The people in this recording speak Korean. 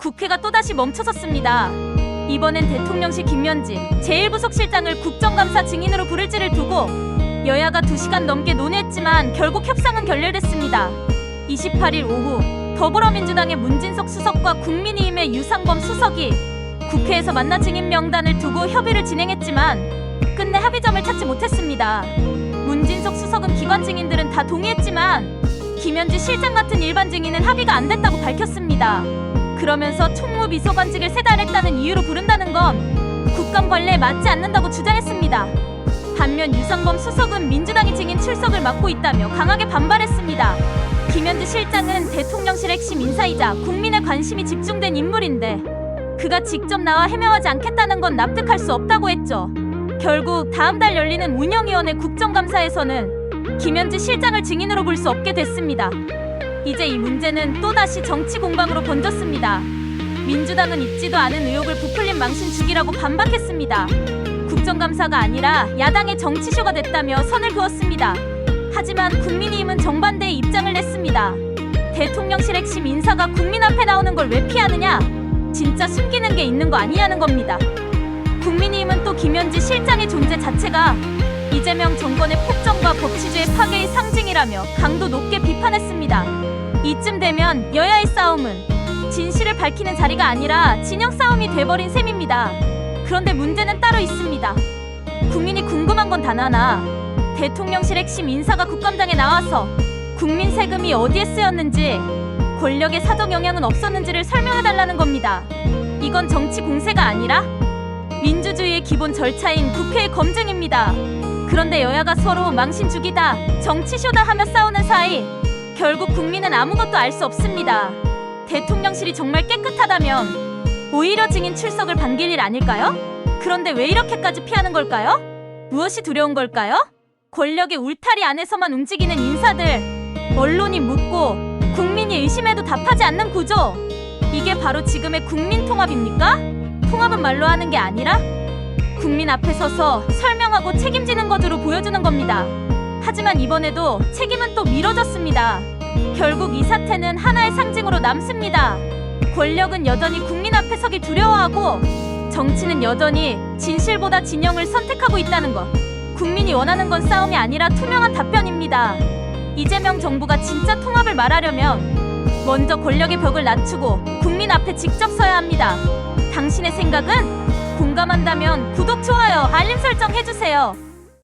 국회가 또다시 멈춰섰습니다. 이번엔 대통령실 김현지 제1부속실장을 국정감사 증인으로 부를지를 두고 여야가 2시간 넘게 논의했지만 결국 협상은 결렬됐습니다. 28일 오후 더불어민주당의 문진석 수석과 국민의힘의 유상범 수석이 국회에서 만나 증인 명단을 두고 협의를 진행했지만 끝내 합의점을 찾지 못했습니다. 문진석 수석은 기관 증인들은 다 동의했지만 김현지 실장 같은 일반 증인은 합의가 안 됐다고 밝혔습니다. 그러면서 총무 비서관직을 세달 했다는 이유로 부른다는 건 국감 관례에 맞지 않는다고 주장했습니다. 반면 유상범 수석은 민주당이 증인 출석을 맡고 있다며 강하게 반발했습니다. 김현지 실장은 대통령실 핵심 인사이자 국민의 관심이 집중된 인물인데 그가 직접 나와 해명하지 않겠다는 건 납득할 수 없다고 했죠. 결국 다음 달 열리는 운영위원회 국정감사에서는 김현지 실장을 증인으로 볼 수 없게 됐습니다. 이제 이 문제는 또다시 정치 공방으로 번졌습니다. 민주당은 있지도 않은 의혹을 부풀린 망신 주기라고 반박했습니다. 국정감사가 아니라 야당의 정치쇼가 됐다며 선을 그었습니다. 하지만 국민의힘은 정반대의 입장을 냈습니다. 대통령실 핵심 인사가 국민 앞에 나오는 걸 왜 피하느냐? 진짜 숨기는 게 있는 거 아니냐는 겁니다. 국민의힘은 또 김현지 실장의 존재 자체가 이재명 정권의 폭정과 법치주의 파괴의 상징이라며 강도 높게 비판했습니다. 이쯤 되면 여야의 싸움은 진실을 밝히는 자리가 아니라 진영 싸움이 돼버린 셈입니다. 그런데 문제는 따로 있습니다. 국민이 궁금한 건 단 하나. 대통령실 핵심 인사가 국감장에 나와서 국민 세금이 어디에 쓰였는지 권력의 사적 영향은 없었는지를 설명해달라는 겁니다. 이건 정치 공세가 아니라 민주주의의 기본 절차인 국회의 검증입니다. 그런데 여야가 서로 망신 죽이다, 정치쇼다 하며 싸우는 사이 결국 국민은 아무것도 알 수 없습니다. 대통령실이 정말 깨끗하다면 오히려 증인 출석을 반길 일 아닐까요? 그런데 왜 이렇게까지 피하는 걸까요? 무엇이 두려운 걸까요? 권력의 울타리 안에서만 움직이는 인사들, 언론이 묻고 국민이 의심해도 답하지 않는 구조. 이게 바로 지금의 국민 통합입니까? 통합은 말로 하는 게 아니라 국민 앞에 서서 설명하고 책임지는 것으로 보여주는 겁니다. 하지만 이번에도 책임은 또 미뤄졌습니다. 결국 이 사태는 하나의 상징으로 남습니다. 권력은 여전히 국민 앞에 서기 두려워하고 정치는 여전히 진실보다 진영을 선택하고 있다는 것. 국민이 원하는 건 싸움이 아니라 투명한 답변입니다. 이재명 정부가 진짜 통합을 말하려면 먼저 권력의 벽을 낮추고 국민 앞에 직접 서야 합니다. 당신의 생각은? 공감한다면 구독, 좋아요, 알림 설정 해주세요.